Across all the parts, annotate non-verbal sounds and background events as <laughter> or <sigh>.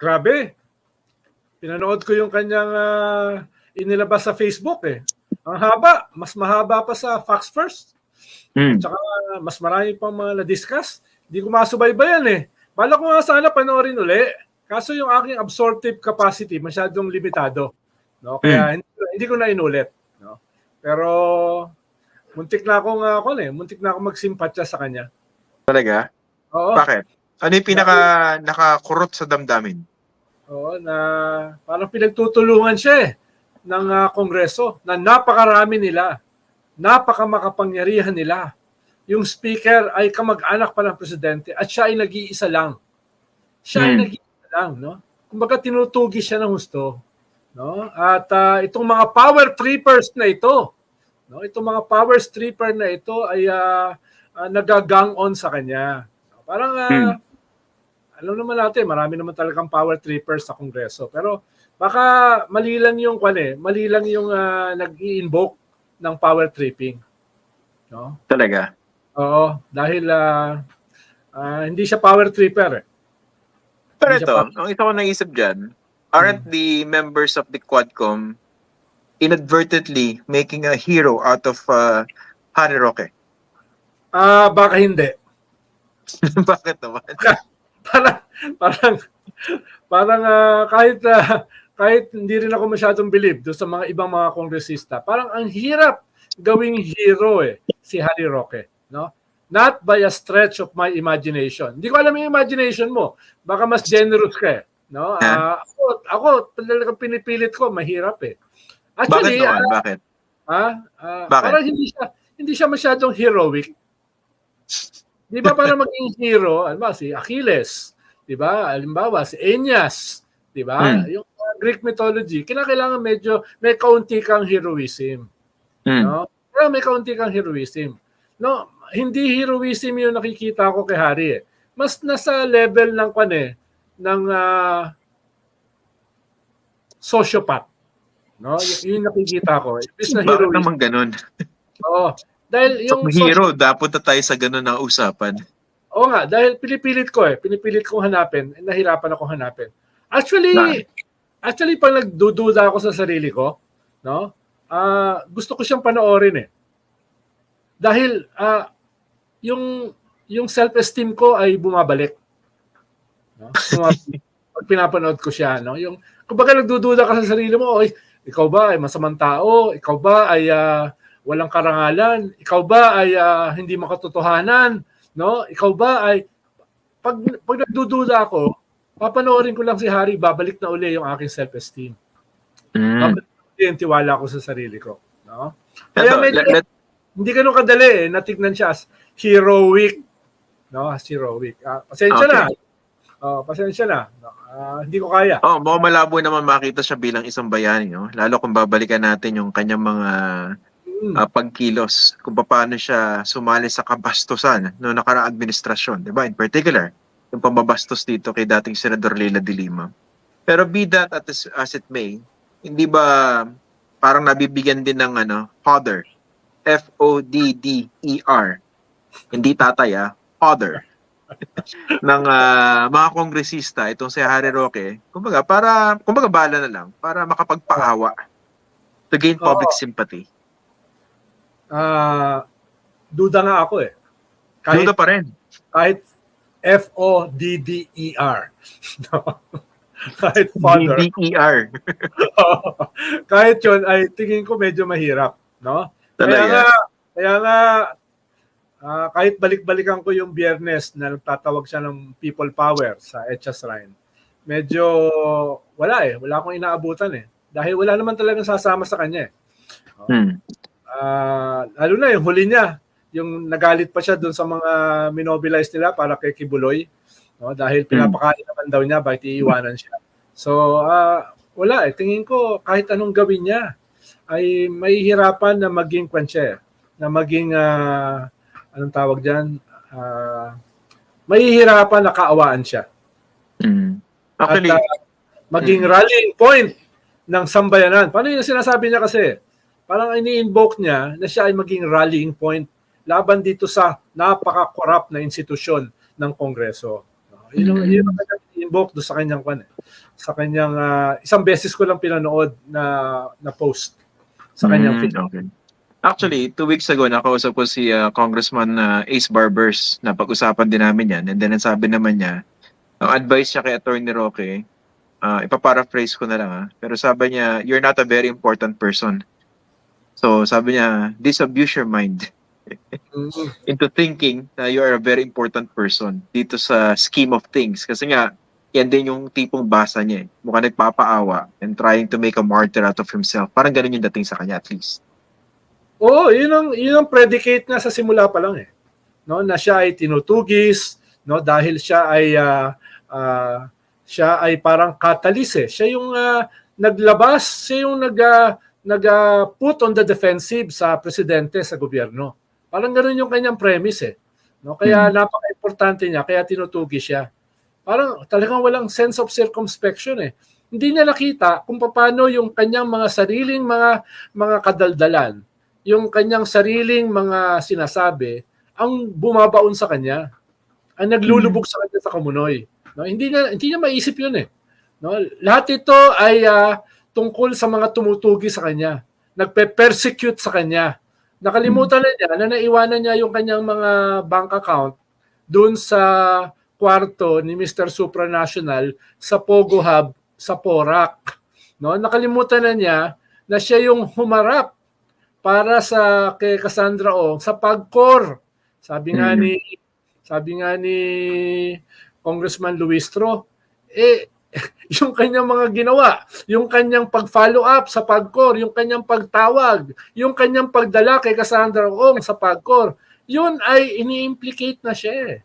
Grabe. Pinanood ko yung kanyang ah, inilabas sa Facebook eh. Ang haba, mas mahaba pa sa Fox First. Mm. Tsaka mas marami pang mga na-discuss. Hindi ko masubaybayan eh. Bala ko nga sana panoorin uli. Kaso yung aking absorptive capacity masyadong limitado. No? Kaya hindi, hindi ko na inulit. No? Pero muntik na akong uh, eh, muntik na akong magsimpatya sa kanya. Talaga? Oo. Bakit? Ano yung pinaka nakakurot sa damdamin? Oo, na parang pinagtutulungan siya eh ng ah, Kongreso na napakarami nila, napakamakapangyarihan nila. Yung speaker ay kamag-anak pa ng presidente at siya ay nag-iisa lang. Siya ay Hmm. nag-iisa lang, no? Kumbaga tinutugi siya ng husto, no? At ah, itong mga power trippers na ito, no? Itong mga power tripper na ito ay ah, ah, nagagang on sa kanya. Parang ah, Hmm. Alam naman natin, marami naman talagang power trippers sa Kongreso. Pero baka mali lang yung kwan eh, mali lang yung ah, nag-i-invoke ng power tripping. No? Talaga? Oo, dahil ah, ah, hindi siya power tripper eh. Pero Hindi ito, ang isa ko naisip dyan, aren't the members of the Quadcom inadvertently making a hero out of uh, Harry Roque? Ah, baka hindi. <laughs> Bakit naman? <laughs> Parang parang parang ah, kahit ah, kahit hindi rin ako masyadong believe do sa mga ibang mga kongresista, parang ang hirap gawing hero eh si Harry Roque, no? Not by a stretch of my imagination. Hindi ko alam yung imagination mo. Baka mas generous ka eh, no? Ah, ako ako talagang pinipilit ko, mahirap eh. Bakit Actually, naman? ah, Bakit? ah, ah, Bakit? parang hindi siya hindi siya masyadong heroic. Di ba para maging hero, ano ba, si Achilles, di ba? Halimbawa, si Aeneas, di ba? Hmm. Yung uh, Greek mythology, kinakailangan medyo may kaunti kang heroism. Mm. No? Pero may kaunti kang heroism. No, hindi heroism yung nakikita ko kay Harry eh. Mas nasa level ng kwan eh, ng ah, sociopath. No? Y- yun yung nakikita ko. Imbis na heroism. naman ganun? Oo. Dahil So, yung hero, dapat na tayo sa ganun na usapan. Oo nga, dahil pinipilit ko eh. Pinipilit kong hanapin. eh, Nahirapan ako hanapin. Actually, Na- actually pag nagdududa ako sa sarili ko, no? Ah, gusto ko siyang panoorin eh. Dahil ah, yung yung self-esteem ko ay bumabalik. No? Bumabalik. <laughs> pag pinapanood ko siya, no? Yung kumbaga nagdududa ka sa sarili mo, oy, ikaw ba ay masamang tao? Ikaw ba ay ah, walang karangalan? Ikaw ba ay ah, hindi makatotohanan? No? Ikaw ba ay pag pag nagdududa ako, papanoorin ko lang si Harry, babalik na uli yung aking self-esteem. Mm. Babalik yung tiwala ko sa sarili ko, no? Kaya medyo, let- let- hindi ganun kadali eh, natignan siya as heroic, no? As heroic. Ah, pasensya Okay. na. Oh, pasensya na. Ah, hindi ko kaya. Oh, mukhang malabo naman makita siya bilang isang bayani, no? Lalo kung babalikan natin yung kanyang mga Ah, pagkilos, kung paano siya sumali sa kabastusan no nakaraang administrasyon, 'di ba? In particular, yung pambabastos dito kay dating Senador Leila de Lima. Pero be that as, as it may, hindi ba parang nabibigyan din ng ano, father, F O D D E R. Hindi tatay ah, father <laughs> ng ah, mga kongresista itong si Harry Roque. Kumbaga para kumbaga bala na lang para makapagpaawa to gain public Oo. sympathy. Ah, duda nga ako eh. Kahit Duda pa rin. kahit F O D D E R. No? <laughs> kahit father. DDER. <laughs> kahit yun ay tingin ko medyo mahirap, no? Kaya Talaga. nga, kaya nga ah, kahit balik-balikan ko yung biyernes na nagtatawag siya ng people power sa Etchas Shrine, medyo wala eh. Wala akong inaabutan eh. Dahil wala naman talagang sasama sa kanya eh. Hmm. Ah, lalo na yung huli niya, yung nagalit pa siya doon sa mga minobilize nila para kay Kibuloy, no? Dahil pinapakain naman daw niya bakit iiwanan siya. So, ah, wala eh. Tingin ko kahit anong gawin niya ay mahihirapan na maging kwansya, na maging ah, anong tawag diyan? Ah, mahihirapan na kaawaan siya. Hmm. Actually, At, ah, maging rallying point ng sambayanan. Paano yung sinasabi niya kasi? Parang ini-invoke niya na siya ay maging rallying point laban dito sa napaka-corrupt na institusyon ng Kongreso. No? Yun, ang- Mm. yun ang kanyang in-invoke do sa kanyang kwan eh. Sa kanyang ah, isang beses ko lang pinanood na na post sa kanyang Mm, okay. Actually, two weeks ago, nakausap ko si uh, Congressman uh, Ace Barbers na pag-usapan din namin yan. And then, sabi naman niya, ang advice niya kay Attorney Roque, uh, ipaparaphrase ko na lang ha, pero sabi niya, you're not a very important person. So, sabi niya, disabuse your mind Mm, into thinking na you are a very important person dito sa scheme of things. Kasi nga, yan din yung tipong basa niya eh. Mukhang nagpapaawa and trying to make a martyr out of himself. Parang ganun yung dating sa kanya at least. Oo, yun ang yun ang predicate na sa simula pa lang eh. No, na siya ay tinutugis, no, dahil siya ay ah, ah, siya ay parang catalyst eh. Siya yung ah, naglabas, siya yung nag ah, nag ah, put on the defensive sa presidente sa gobyerno. Parang ganoon yung kanyang premise eh. No, kaya napaka-importante niya, kaya tinutugis siya. Parang talagang walang sense of circumspection eh. Hindi niya nakita kung paano yung kanyang mga sariling mga mga kadaldalan yung kanyang sariling mga sinasabi ang bumabaon sa kanya. Ang naglulubog sa kanya sa kamunoy. No, hindi niya hindi niya maiisip 'yun eh. No, lahat ito ay ah, tungkol sa mga tumutugi sa kanya. Nagpe-persecute sa kanya. Nakalimutan na niya na naiwanan niya yung kanyang mga bank account doon sa kwarto ni Mr. Supranational sa Pogo Hub sa Porac. No, nakalimutan na niya na siya yung humarap para sa kay Cassandra Ong sa pagkor. Sabi nga Mhm. ni sabi nga ni Congressman Luistro, eh <laughs> yung kanyang mga ginawa, yung kanyang pag-follow up sa pagkor, yung kanyang pagtawag, yung kanyang pagdala kay Cassandra Ong sa pagkor, yun ay ini-implicate na siya. eh.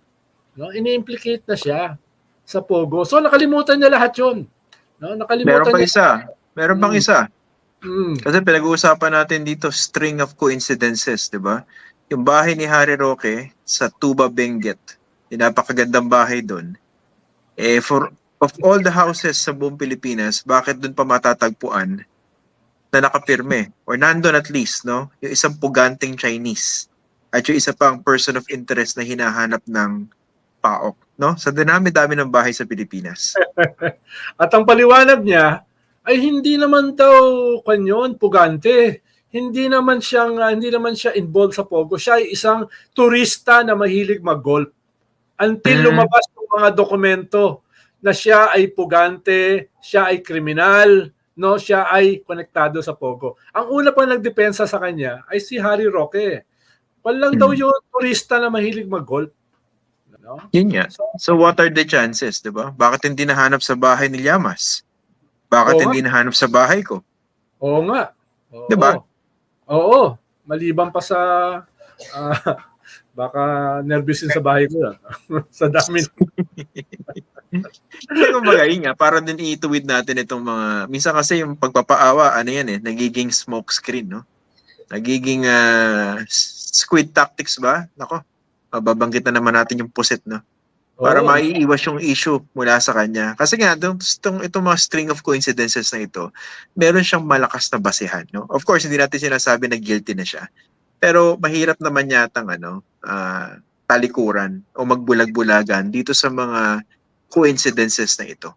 No? Ini-implicate na siya sa Pogo. So nakalimutan niya lahat yun. No? Meron Nakalimutan pa niya. isa. Meron pang Mm. isa. Mm. Kasi pinag-uusapan natin dito string of coincidences, di ba? Yung bahay ni Harry Roque sa Tuba Benguet, yung napakagandang bahay doon. Eh, for of all the houses sa buong Pilipinas, bakit doon pa matatagpuan na nakapirme? Or nandun at least, no? Yung isang puganting Chinese. At yung isa pang person of interest na hinahanap ng PAOK, no? Sa dinami-dami ng bahay sa Pilipinas. <laughs> At ang paliwanag niya ay hindi naman daw kanyon pugante. Hindi naman siyang ah, hindi naman siya involved sa Pogo. Siya ay isang turista na mahilig mag-golf. Until Mm. lumabas yung mga dokumento na siya ay pugante, siya ay kriminal, no, siya ay konektado sa Pogo. Ang una pang nagdepensa sa kanya ay si Harry Roque. Walang daw Mm. yung turista na mahilig mag-golf. No? Yun nga. So, So what are the chances, 'di ba? Bakit hindi nahanap sa bahay ni Llamas? Bakit hindi nahanap sa bahay ko? Oo nga. Oo. Di ba? Oo. Maliban pa sa ah, <laughs> baka nervous yun sa bahay ko yan. <laughs> sa dami. <laughs> Kumbaga, yun nga, para din ituwid natin itong mga, minsan kasi yung pagpapaawa, ano yan eh, nagiging smoke screen, no? Nagiging ah, squid tactics ba? Nako, mababanggit na naman natin yung puset, no? Para Oo. maiiwas yung issue mula sa kanya. Kasi nga, itong, itong, itong mga string of coincidences na ito, meron siyang malakas na basehan. No? Of course, hindi natin sinasabi na guilty na siya. Pero mahirap naman yatang ano, ah, talikuran o magbulag-bulagan dito sa mga coincidences na ito.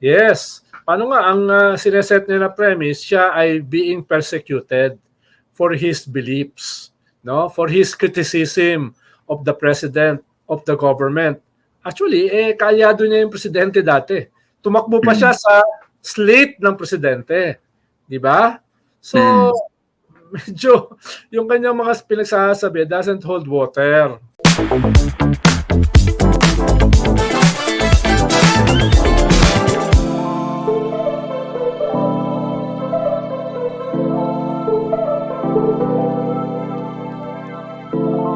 Yes. Paano nga ang uh, sineset niya na premise, siya ay being persecuted for his beliefs, no? For his criticism of the president of the government. Actually, eh kalyado niya yung presidente dati. Tumakbo pa siya sa slate ng presidente. 'Di ba? So Mm. medyo yung kanyang mga pinagsasabi doesn't hold water.